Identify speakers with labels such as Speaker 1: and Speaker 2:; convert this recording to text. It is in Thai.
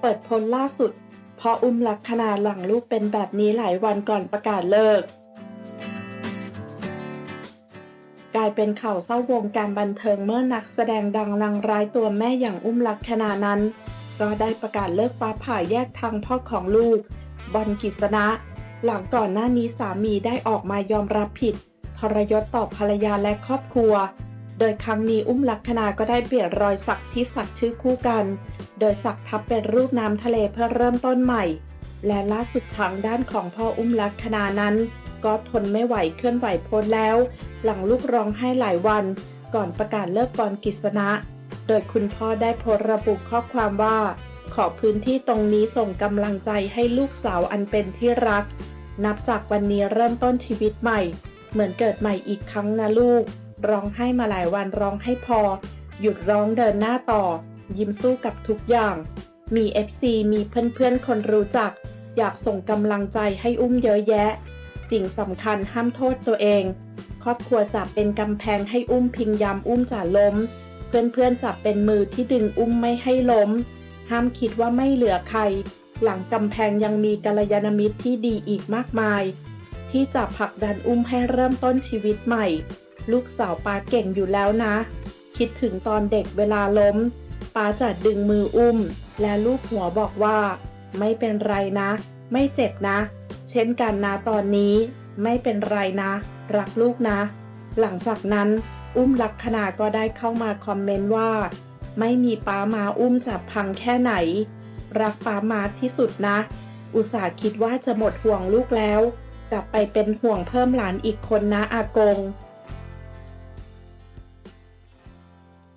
Speaker 1: เปิดพ้นล่าสุดพออุ้มลักษณาหลังลูกเป็นแบบนี้หลายวันก่อนประกาศเลิก กลายเป็นข่าวเศร้าวงการบันเทิงเมื่อนักแสดงดังลังร้ายตัวแม่อย่างอุ้มลักษณานั้น ก็ได้ประกาศเลิกฟ้าผ่าแยกทางพ่อของลูก บอลกิษณะ หลังก่อนหน้านี้สามีได้ออกมายอมรับผิด ทรยศต่อภรรยาและครอบครัว โดยครั้งนี้อุ้มลักษณาก็ได้เปลี่ยนรอยสักที่สักชื่อคู่กัน โดยสักทับเป็นรูปน้ำทะเลเพื่อเริ่มต้นใหม่ และล่าสุดทางด้านของพ่ออุ้มลักษณานั้น ก็ทนไม่ไหวเคลื่อนไหวโพสแล้ว หลังลูกร้องไห้หลายวัน ก่อนประกาศเลิกบอลกิษณะ โดยคุณพ่อได้โพสระบุข้อความว่า ขอพื้นที่ตรงนี้ส่งกำลังใจให้ลูกสาวอันเป็นที่รัก นับจากวันนี้เริ่มต้นชีวิตใหม่ เหมือนเกิดใหม่อีกครั้งนะลูก ร้องไห้มาหลายวันร้องให้พอ หยุดร้องเดินหน้าต่อ ยิ้มสู้กับทุกอย่าง มี FC มีเพื่อนๆ คนรู้จัก อยากส่งกำลังใจให้อุ้มเยอะแยะ สิ่งสำคัญห้ามโทษตัวเอง ครอบครัวจะเป็นกำแพงให้อุ้มพิงยามอุ้มจะล้ม เพื่อนๆจะเป็นมือที่ดึงอุ้มไม่ให้ล้ม ห้ามคิดว่าไม่เหลือใคร หลังกำแพงยังมีกัลยาณมิตรที่ดีอีกมากมาย ที่จะผลักดันอุ้มให้เริ่มต้นชีวิตใหม่ ลูกสาวปาเก่งอยู่แล้วนะ คิดถึงตอนเด็กเวลาล้มป้าจะดึงมืออุ้ม และลูกหัวบอกว่า ไม่เป็นไรนะ ไม่เจ็บนะ เช่นกันนะตอนนี้ ไม่เป็นไรนะ รักลูกนะ หลังจากนั้นอุ้มลักษณาก็ได้เข้ามาคอมเมนต์ว่า ไม่มีป้ามาอุ้มจะพังแค่ไหน รักป้ามาที่สุดนะ อุตส่าห์คิดว่าจะหมดห่วงลูกแล้ว กลับไปเป็นห่วงเพิ่มหลานอีกคนนะอากง